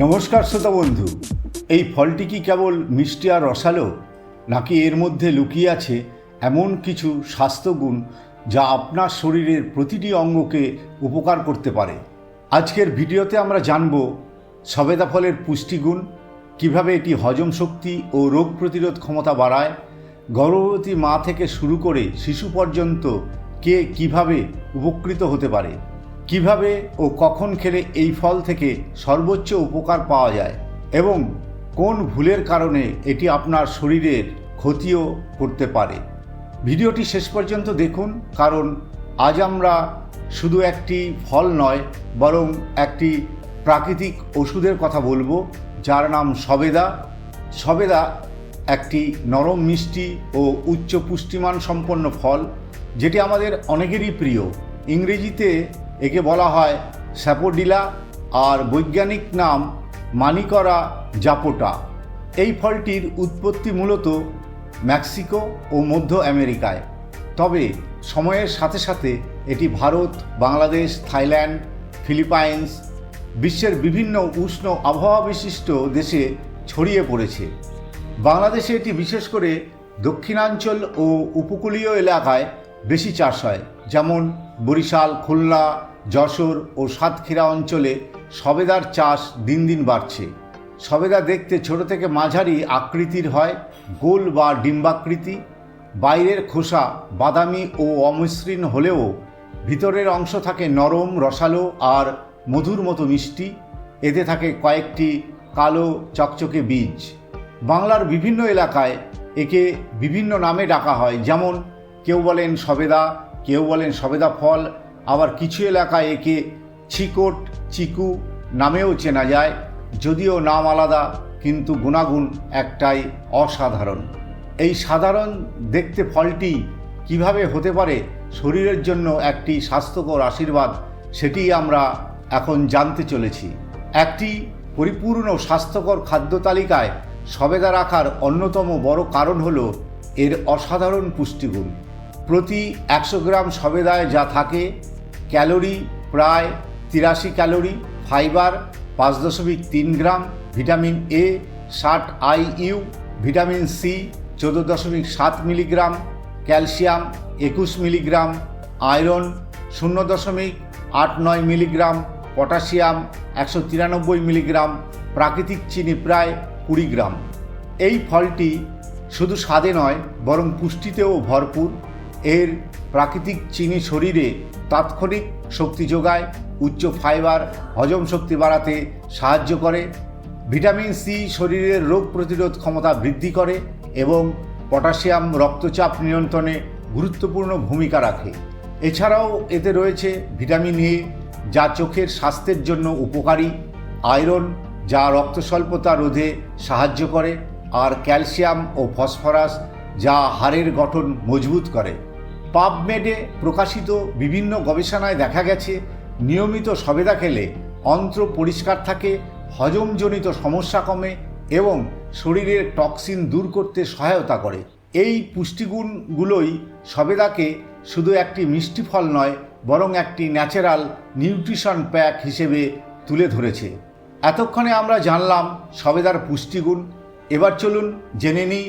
নমস্কার শ্রোতা বন্ধু, এই ফলটি কি কেবল মিষ্টি আর রসালো, নাকি এর মধ্যে লুকিয়ে আছে এমন কিছু স্বাস্থ্যগুণ যা আপনার শরীরের প্রতিটি অঙ্গকে উপকার করতে পারে? আজকের ভিডিওতে আমরা জানব সবেদা ফলের পুষ্টিগুণ, কীভাবে এটি হজম শক্তি ও রোগ প্রতিরোধ ক্ষমতা বাড়ায়, গর্ভবতী মা থেকে শুরু করে শিশু পর্যন্ত কে কীভাবে উপকৃত হতে পারে কীভাবে ও কখন খেলে এই ফল থেকে সর্বোচ্চ উপকার পাওয়া যায় এবং কোন ভুলের কারণে এটি আপনার শরীরের ক্ষতিও করতে পারে। ভিডিওটি শেষ পর্যন্ত দেখুন, কারণ আজ আমরা শুধু একটি ফল নয়, বরং একটি প্রাকৃতিক ওষুধের কথা বলব, যার নাম সবেদা। সবেদা একটি নরম, মিষ্টি ও উচ্চ পুষ্টিমান সম্পন্ন ফল, যেটি আমাদের অনেকেরই প্রিয়। ইংরেজিতে একে বলা হয় স্যাপোডিলা আর বৈজ্ঞানিক নাম মানিকরা জাপোটা। এই ফলটির উৎপত্তি মূলত মেক্সিকো ও মধ্য আমেরিকায়। তবে সময়ের সাথে সাথে এটি ভারত, বাংলাদেশ, থাইল্যান্ড, ফিলিপাইন্স, বিশ্বের বিভিন্ন উষ্ণ আবহাওয়া বিশিষ্ট দেশে ছড়িয়ে পড়েছে। বাংলাদেশে এটি বিশেষ করে দক্ষিণাঞ্চল ও উপকূলীয় এলাকায় বেশি চাষ হয়, যেমন বরিশাল, খুলনা যশোর ও সাতক্ষীরা অঞ্চলে সবেদার চাষ দিন দিন বাড়ছে। সবেদা দেখতে ছোট থেকে মাঝারি আকৃতির হয় গোল বা ডিম্বাকৃতি। বাইরের খোসা বাদামি ও অমসৃণ হলেও ভিতরের অংশ থাকে নরম, রসালো আর মধুর মতো মিষ্টি। এতে থাকে কয়েকটি কালো, চকচকে বীজ। বাংলার বিভিন্ন এলাকায় একে বিভিন্ন নামে ডাকা হয়। যেমন কেউ বলেন সবেদা, কেউ বলেন সবেদা ফল আবার কিছু এলাকায় একে চিকট, চিকু নামেও চেনা যায়, যদিও নাম আলাদা, কিন্তু গুণাগুণ একটাই অসাধারণ। এই সাধারণ দেখতে ফলটি কীভাবে হতে পারে শরীরের জন্য একটি স্বাস্থ্যকর আশীর্বাদ, সেটি আমরা এখন জানতে চলেছি। একটি পরিপূর্ণ স্বাস্থ্যকর খাদ্য তালিকায় সবেদা রাখার অন্যতম বড় কারণ হল এর অসাধারণ পুষ্টিগুণ। প্রতি একশো গ্রাম সবেদায় যা থাকে ক্যালোরি প্রায় তিরাশি ক্যালোরি, ফাইবার পাঁচ দশমিক তিন গ্রাম, ভিটামিন এ ষাট আই ইউ ভিটামিন সি চোদ্দ দশমিক সাত মিলিগ্রাম, ক্যালসিয়াম একুশ মিলিগ্রাম, আয়রন শূন্য দশমিক আট নয় মিলিগ্রাম, পটাশিয়াম একশো তিরানব্বই মিলিগ্রাম, প্রাকৃতিক চিনি প্রায় কুড়ি গ্রাম। এই ফলটি শুধু স্বাদে নয়, বরং পুষ্টিতেও ভরপুর। এর প্রাকৃতিক চিনি শরীরে তাৎক্ষণিক শক্তি যোগায়, উচ্চ ফাইবার, হজম শক্তি বাড়াতে সাহায্য করে, ভিটামিন সি শরীরের রোগ প্রতিরোধ ক্ষমতা বৃদ্ধি করে এবং পটাশিয়াম রক্তচাপ নিয়ন্ত্রণে গুরুত্বপূর্ণ ভূমিকা রাখে। এছাড়াও এতে রয়েছে ভিটামিন এ, যা চোখের স্বাস্থ্যের জন্য উপকারী, আয়রন, যা রক্ত স্বল্পতা রোধে সাহায্য করে, আর ক্যালসিয়াম ও ফসফরাস, যা হাড়ের গঠন মজবুত করে। পাবমেডে প্রকাশিত বিভিন্ন গবেষণায় দেখা গেছে, নিয়মিত সবেদা খেলে অন্ত্র পরিষ্কার থাকে, হজমজনিত সমস্যা কমে এবং শরীরের টক্সিন দূর করতে সহায়তা করে। এই পুষ্টিগুণগুলোই সবেদাকে শুধু একটি মিষ্টি ফল নয়, বরং একটি ন্যাচারাল নিউট্রিশন প্যাক হিসেবে তুলে ধরেছে। এতক্ষণে আমরা জানলাম সবেদার পুষ্টিগুণ। এবার চলুন জেনে নিই,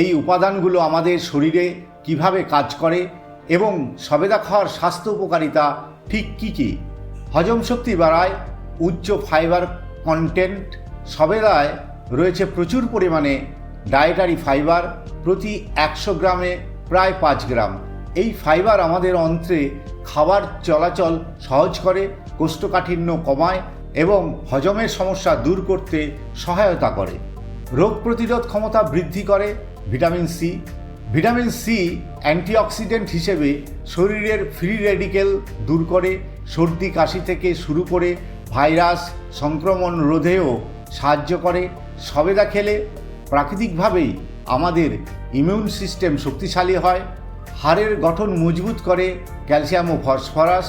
এই উপাদানগুলো আমাদের শরীরে কীভাবে কাজ করে এবং সবেদা খাওয়ার স্বাস্থ্য উপকারিতা ঠিক কী কী? হজম শক্তি বাড়ায়, উচ্চ ফাইবার কন্টেন্ট সবেদায় রয়েছে প্রচুর পরিমাণে ডায়েটারি ফাইবার প্রতি একশো গ্রামে প্রায় পাঁচ গ্রাম। এই ফাইবার আমাদের অন্ত্রে খাবার চলাচল সহজ করে, কোষ্ঠকাঠিন্য কমায় এবং হজমের সমস্যা দূর করতে সহায়তা করে। রোগ প্রতিরোধ ক্ষমতা বৃদ্ধি করে, vitamin C vitamin C antioxidant হিসেবে শরীরের ফ্রি রেডিকেল দূর করে, সর্দি, কাশি থেকে শুরু করে, ভাইরাস, সংক্রমণ রোধেও সাহায্য করে, সবেদা খেলে প্রাকৃতিকভাবেই আমাদের ইমিউন সিস্টেম শক্তিশালী হয়, হাড়ের গঠন মজবুত করে ক্যালসিয়াম ও ফসফরাস,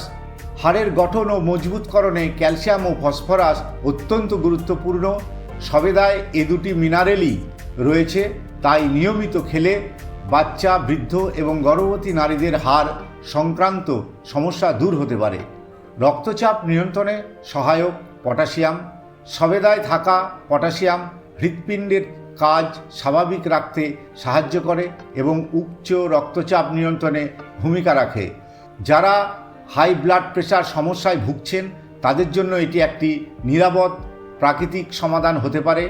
হাড়ের গঠন ও মজবুতকরণে ক্যালসিয়াম ও ফসফরাস অত্যন্ত গুরুত্বপূর্ণ, সবেদায় এ দুটি মিনারেলই রয়েছে, তাই নিয়মিত খেলে বাচ্চা, বৃদ্ধ এবং গর্ভবতী নারীদের হার সংক্রান্ত সমস্যা দূর হতে পারে। রক্তচাপ নিয়ন্ত্রণে সহায়ক পটাশিয়াম, সবেদায় থাকা পটাশিয়াম হৃৎপিণ্ডের কাজ স্বাভাবিক রাখতে সাহায্য করে এবং উচ্চ রক্তচাপ নিয়ন্ত্রণে ভূমিকা রাখে। যারা হাই ব্লাড প্রেশার সমস্যায় ভুগছেন, তাদের জন্য এটি একটি নিরাপদ প্রাকৃতিক সমাধান হতে পারে।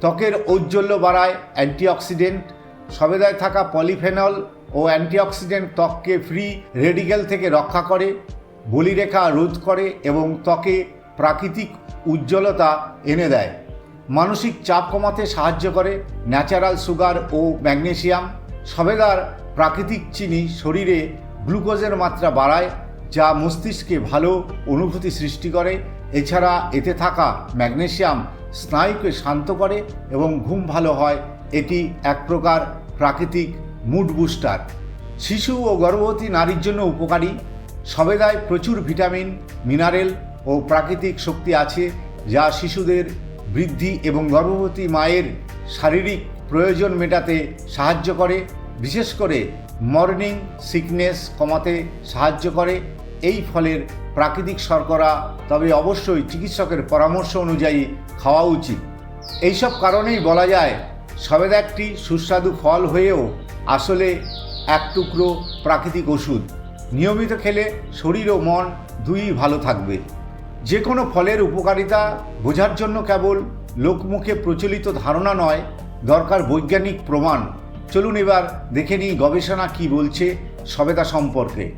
ত্বকের ঔজ্জ্বল্য বাড়ায় অ্যান্টিঅক্সিডেন্ট সবেদায় থাকা পলিফেনল ও অ্যান্টিঅক্সিডেন্ট ত্বককে ফ্রি রেডিকেল থেকে রক্ষা করে, বলিরেখা রোধ করে এবং ত্বকে প্রাকৃতিক উজ্জ্বলতা এনে দেয়। মানসিক চাপ কমাতে সাহায্য করে, ন্যাচারাল সুগার ও ম্যাগনেশিয়াম সবেদার প্রাকৃতিক চিনি শরীরে গ্লুকোজের মাত্রা বাড়ায়, যা মস্তিষ্কে ভালো অনুভূতি সৃষ্টি করে। এছাড়া এতে থাকা ম্যাগনেশিয়াম স্নায়ুকে শান্ত করে এবং ঘুম ভালো হয় এটি এক প্রকার প্রাকৃতিক মুড বুস্টার শিশু ও গর্ভবতী নারীর জন্য উপকারী। সবেদায় প্রচুর ভিটামিন, মিনারেল ও প্রাকৃতিক শক্তি আছে যা শিশুদের বৃদ্ধি এবং গর্ভবতী মায়ের শারীরিক প্রয়োজন মেটাতে সাহায্য করে। বিশেষ করে মর্নিং সিকনেস কমাতে সাহায্য করে। এই ফলের প্রাকৃতিক শর্করা তবে অবশ্যই চিকিৎসকের পরামর্শ অনুযায়ী খাওয়া উচিত। এইসব কারণেই বলা যায় সবেদা একটি সুস্বাদু ফল হয়েও আসলে এক টুকরো প্রাকৃতিক ওষুধ। নিয়মিত খেলে শরীর ও মন দুই ভালো থাকবে। যে কোনো ফলের উপকারিতা বোঝার জন্য কেবল লোকমুখে প্রচলিত ধারণা নয়, দরকার বৈজ্ঞানিক প্রমাণ। চলুন এবার দেখে নিই গবেষণা কি বলছে সবেদা সম্পর্কে।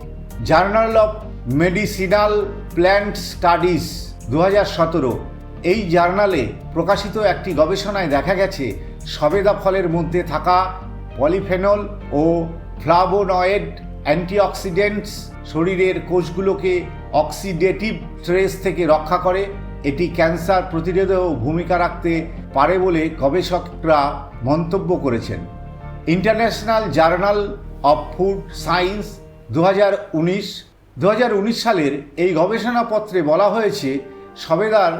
Journal of medicinal plant studies দু এই জার্নালে প্রকাশিত একটি গবেষণায় দেখা গেছে সবেদা ফলের মধ্যে থাকা পলিফেনল ও ফ্লাভোনয়েড অ্যান্টিঅক্সিডেন্টস শরীরের কোষগুলোকে অক্সিডেটিভ স্ট্রেস থেকে রক্ষা করে, এটি ক্যান্সার প্রতিরোধেও ভূমিকা রাখতে পারে বলে গবেষকরা মন্তব্য করেছেন। International journal of food science দু হাজার উনিশ সালের এই গবেষণাপত্রে বলা হয়েছে, সবেদার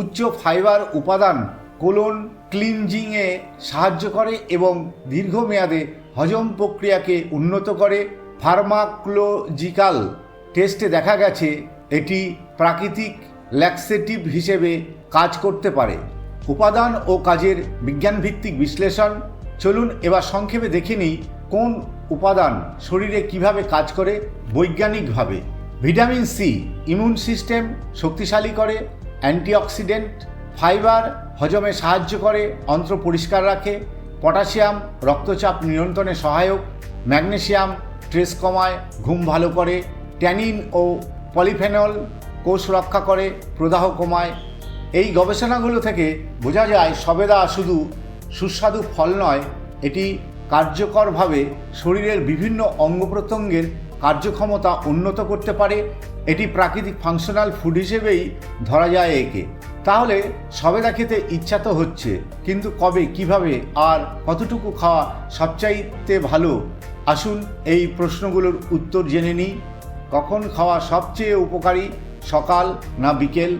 উচ্চ ফাইবার উপাদান কোলন ক্লিনজিংয়ে সাহায্য করে এবং দীর্ঘমেয়াদে হজম প্রক্রিয়াকে উন্নত করে। ফার্মাক্লোজিক্যাল টেস্টে দেখা গেছে, এটি প্রাকৃতিক ল্যাক্সেটিভ হিসেবে কাজ করতে পারে। উপাদান ও কাজের বিজ্ঞানভিত্তিক বিশ্লেষণ। চলুন এবার সংক্ষেপে দেখে নিই কোন উপাদান শরীরে কীভাবে কাজ করে বৈজ্ঞানিকভাবে। ভিটামিন সি ইমিউন সিস্টেম শক্তিশালী করে, অ্যান্টিঅক্সিডেন্ট ফাইবার হজমে সাহায্য করে, অন্ত্র পরিষ্কার রাখে, পটাশিয়াম রক্তচাপ নিয়ন্ত্রণে সহায়ক, ম্যাগনেশিয়াম স্ট্রেস কমায়, ঘুম ভালো করে, ট্যানিন ও পলিফেনল কোষ রক্ষা করে, প্রদাহ কমায়। এই গবেষণাগুলো থেকে বোঝা যায় সবেদা শুধু সুস্বাদু ফল নয়, এটি কার্যকরভাবে শরীরের বিভিন্ন অঙ্গ প্রত্যঙ্গের কার্যক্ষমতা উন্নত করতে পারে। এটি প্রাকৃতিক ফাংশনাল ফুড হিসেবেই ধরা যায় একে। তাহলে সবেদা খেতে ইচ্ছা তো হচ্ছে, কিন্তু কবে, কীভাবে, আর কতটুকু খাওয়া সবচাইতে ভালো? আসুন এই প্রশ্নগুলোর উত্তর জেনে নিই। কখন খাওয়া সবচেয়ে উপকারী, সকাল না বিকেল?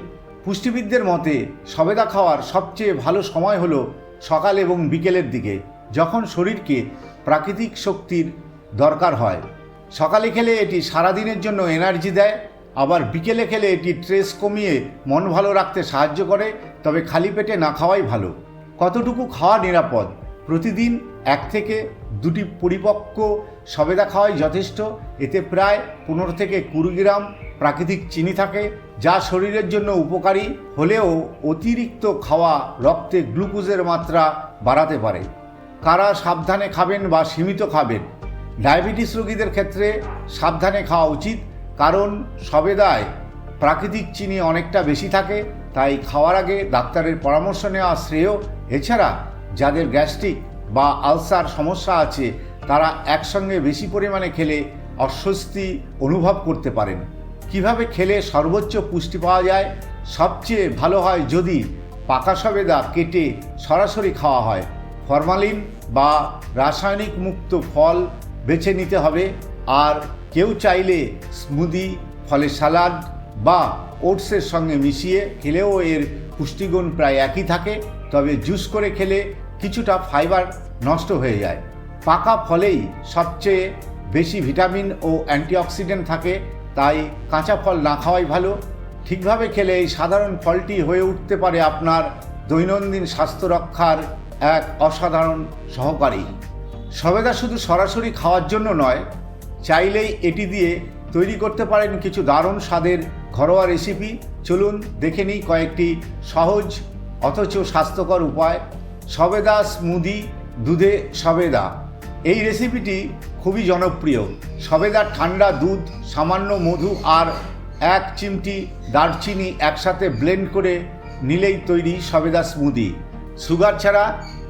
পুষ্টিবিদদের মতে, সবেদা খাওয়ার সবচেয়ে ভালো সময় হলো সকাল এবং বিকেলের দিকে, যখন শরীরকে প্রাকৃতিক শক্তির দরকার হয়। সকালে খেলে এটি সারাদিনের জন্য এনার্জি দেয় আবার বিকেলে খেলে এটি স্ট্রেস কমিয়ে মন ভালো রাখতে সাহায্য করে, তবে খালি পেটে না খাওয়াই ভালো। কতটুকু খাওয়া নিরাপদ? প্রতিদিন এক থেকে দুটি পরিপক্ক সবেদা খাওয়াই যথেষ্ট। এতে প্রায় পনেরো থেকে কুড়ি গ্রাম প্রাকৃতিক চিনি থাকে, যা শরীরের জন্য উপকারী, হলেও অতিরিক্ত খাওয়া রক্তে গ্লুকোজের মাত্রা বাড়াতে পারে। কারা সাবধানে খাবেন বা সীমিত খাবেন? ডায়াবেটিস রোগীদের ক্ষেত্রে সাবধানে খাওয়া উচিত। কারণ সবেদায় প্রাকৃতিক চিনি অনেকটা বেশি থাকে, তাই খাওয়ার আগে ডাক্তারের পরামর্শ নেওয়া শ্রেয়। এছাড়া যাদের গ্যাস্ট্রিক বা আলসার সমস্যা আছে, তারা একসঙ্গে বেশি পরিমাণে খেলে অস্বস্তি অনুভব করতে পারেন। কীভাবে খেলে সর্বোচ্চ পুষ্টি পাওয়া যায়? সবচেয়ে ভালো হয় যদি পাকা সবেদা কেটে সরাসরি খাওয়া হয়। ফরমালিন বা রাসায়নিক মুক্ত ফল বেছে নিতে হবে। আর কেউ চাইলে স্মুদি ফলের সালাড বা ওটসের সঙ্গে মিশিয়ে খেলেও এর পুষ্টিগুণ প্রায় একই থাকে, তবে জুস করে খেলে কিছুটা ফাইবার নষ্ট হয়ে যায়। পাকা ফলেই সবচেয়ে বেশি ভিটামিন ও অ্যান্টিঅক্সিডেন্ট থাকে, তাই কাঁচা ফল না খাওয়াই ভালো। ঠিকভাবে খেলে এই সাধারণ ফলটি হয়ে উঠতে পারে আপনার দৈনন্দিন স্বাস্থ্য রক্ষার এক অসাধারণ সহকারী। সবেদা শুধু সরাসরি খাওয়ার জন্য নয় চাইলেই এটি দিয়ে তৈরি করতে পারেন কিছু দারুণ স্বাদের ঘরোয়া রেসিপি চলুন দেখে নিই কয়েকটি সহজ অথচ স্বাস্থ্যকর উপায়। সবেদা স্মুদি, দুধে সবেদা। এই রেসিপিটি খুবই জনপ্রিয়। সবেদার ঠান্ডা দুধ, সামান্য মধু আর এক চিমটি দারচিনি একসাথে ব্লেন্ড করে নিলেই তৈরি সবেদা স্মুদি। সুগার ছাড়া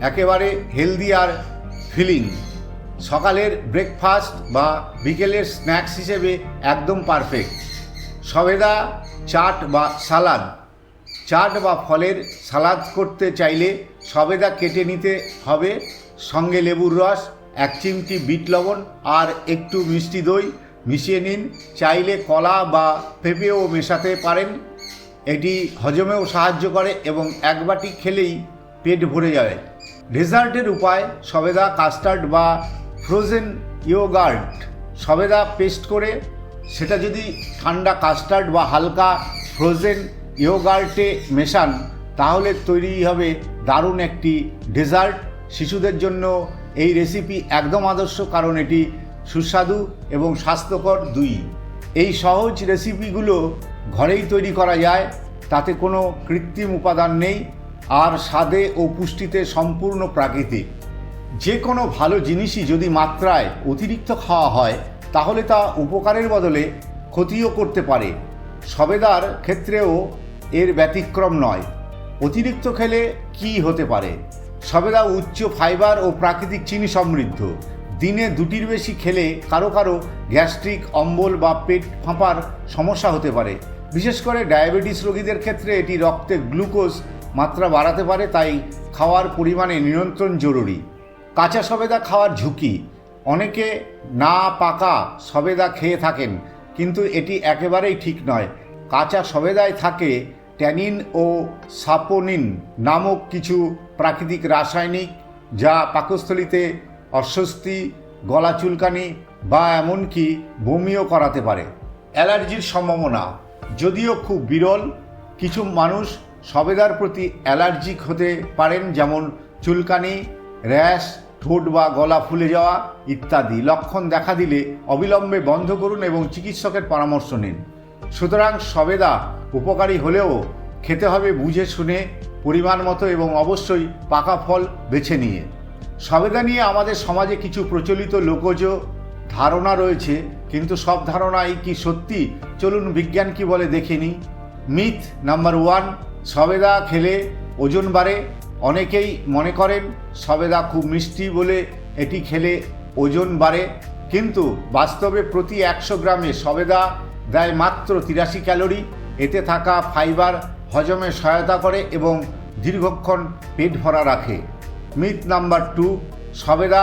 একেবারে হেলদি আর ফিলিং সকালের ব্রেকফাস্ট বা বিকেলের স্ন্যাক্স হিসেবে একদম পারফেক্ট সবেদা, চাট বা সালাদ। চাট বা ফলের সালাদ করতে চাইলে সবেদা কেটে নিতে হবে। সঙ্গে লেবুর রস, এক চিমটি বিট লবণ আর একটু মিষ্টি দই মিশিয়ে নিন। চাইলে কলা বা পেঁপেও মেশাতে পারেন। এটি হজমেও সাহায্য করে এবং এক বাটি খেলেই পেট ভরে যাবে ডেজার্টের উপায় সবেদা কাস্টার্ড বা ফ্রোজেন ইয়োগার্ট সবেদা পেস্ট করে, সেটা যদি ঠান্ডা কাস্টার্ড বা হালকা ফ্রোজেন ইয়োগার্টে মেশান, তাহলে তৈরি হবে দারুণ একটি ডেজার্ট। শিশুদের জন্য এই রেসিপি একদম আদর্শ, কারণ এটি সুস্বাদু এবং স্বাস্থ্যকর দুই। এই সহজ রেসিপিগুলো ঘরেই তৈরি করা যায়, তাতে কোনো কৃত্রিম উপাদান নেই, আর স্বাদে ও পুষ্টিতে সম্পূর্ণ প্রাকৃতিক। যে কোনো ভালো জিনিসই যদি মাত্রায় অতিরিক্ত খাওয়া হয়, তাহলে তা উপকারের বদলে ক্ষতিও করতে পারে। সবেদার ক্ষেত্রেও এর ব্যতিক্রম নয়। অতিরিক্ত খেলে কি হতে পারে? সবেদা উচ্চ ফাইবার ও প্রাকৃতিক চিনি সমৃদ্ধ। দিনে দুটির বেশি খেলে কারও কারও গ্যাস্ট্রিক, অম্বল বা পেট ফাঁপার সমস্যা হতে পারে। বিশেষ করে ডায়াবেটিস রোগীদের ক্ষেত্রে এটি রক্তে গ্লুকোজ মাত্রা বাড়াতে পারে, তাই খাওয়ার পরিমাণে নিয়ন্ত্রণ জরুরি। কাঁচা সবেদা খাওয়ার ঝুঁকি। অনেকে না পাকা সবেদা খেয়ে থাকেন, কিন্তু এটি একেবারেই ঠিক নয়। কাঁচা সবেদায় থাকে ট্যানিন ও সাপোনিন নামক কিছু প্রাকৃতিক রাসায়নিক, যা পাকস্থলিতে অস্বস্তি, গলা চুলকানি বা এমনকি বমিও করাতে পারে। অ্যালার্জির সম্ভাবনা। যদিও খুব বিরল, কিছু মানুষ সবেদার প্রতি অ্যালার্জিক হতে পারেন, যেমন চুলকানি র্যাশ, ঠোঁট বা গলা ফুলে যাওয়া ইত্যাদি লক্ষণ দেখা দিলে অবিলম্বে বন্ধ করুন এবং চিকিৎসকের পরামর্শ নিন। সুতরাং সবেদা উপকারী হলেও খেতে হবে বুঝে শুনে, পরিমাণ মতো এবং অবশ্যই পাকা ফল বেছে নিয়ে। সবেদা নিয়ে আমাদের সমাজে কিছু প্রচলিত লোকজ ধারণা রয়েছে, কিন্তু সব ধারণাই কি সত্যি? চলুন বিজ্ঞান কি বলে দেখে মিথ নাম্বার ওয়ান, সবেদা খেলে ওজন বাড়ে অনেকেই মনে করেন সবেদা খুব মিষ্টি বলে এটি খেলে ওজন বাড়ে, কিন্তু বাস্তবে প্রতি একশো গ্রামে সবেদা দেয় মাত্র তিরাশি ক্যালোরি। এতে থাকা ফাইবার হজমে সহায়তা করে এবং দীর্ঘক্ষণ পেট ভরা রাখে। মিথ নাম্বার টু, সবেদা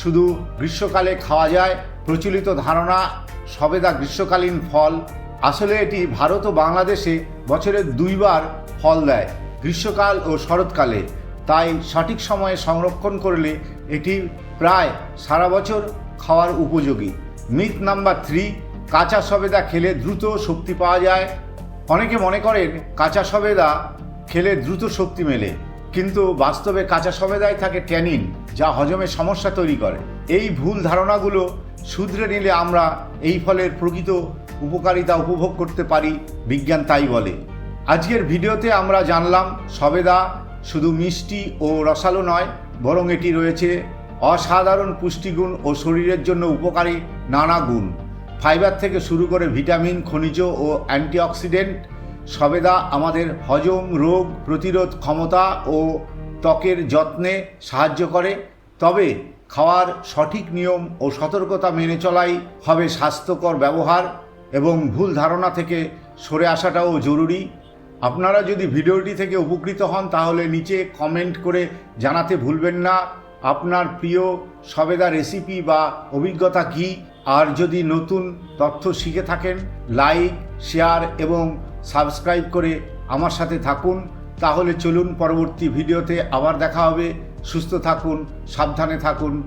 শুধু গ্রীষ্মকালে খাওয়া যায়, প্রচলিত ধারণা, সবেদা গ্রীষ্মকালীন ফল। আসলে এটি ভারত ও বাংলাদেশে বছরে দুইবার ফল দেয়, গ্রীষ্মকাল ও শরৎকালে। তাই সঠিক সময়ে সংরক্ষণ করলে এটি প্রায় সারা বছর খাওয়ার উপযোগী। মিথ নাম্বার থ্রি, কাঁচা সবেদা খেলে দ্রুত শক্তি পাওয়া যায়। অনেকে মনে করেন কাঁচা সবেদা খেলে দ্রুত শক্তি মেলে, কিন্তু বাস্তবে কাঁচা সবেদায় থাকে ট্যানিন, যা হজমের সমস্যা তৈরি করে। এই ভুল ধারণাগুলো শুধরে নিলে আমরা এই ফলের প্রকৃত উপকারিতা উপভোগ করতে পারি, বিজ্ঞান তাই বলে। আজকের ভিডিওতে আমরা জানলাম সবেদা শুধু মিষ্টি ও রসালো নয়, বরং এটি রয়েছে অসাধারণ পুষ্টিগুণ ও শরীরের জন্য উপকারী নানা গুণ। ফাইবার থেকে শুরু করে ভিটামিন, খনিজ ও অ্যান্টিঅক্সিডেন্ট সবেদা আমাদের হজম, রোগ প্রতিরোধ ক্ষমতা ও ত্বকের যত্নে সাহায্য করে। তবে খাওয়ার সঠিক নিয়ম ও সতর্কতা মেনে চলাই হবে স্বাস্থ্যকর ব্যবহার এবং ভুল ধারণা থেকে সরে আসাটাও জরুরি। আপনারা যদি ভিডিওটি থেকে উপকৃত হন, তাহলে নিচে কমেন্ট করে জানাতে ভুলবেন না। আপনার প্রিয় সবেদা রেসিপি বা অভিজ্ঞতা কী? আর যদি নতুন তথ্য শিখে থাকেন লাইক শেয়ার এবং সাবস্ক্রাইব করে আমার সাথে থাকুন। তাহলে চলুন পরবর্তী ভিডিওতে আবার দেখা হবে। সুস্থ থাকুন, সাবধানে থাকুন।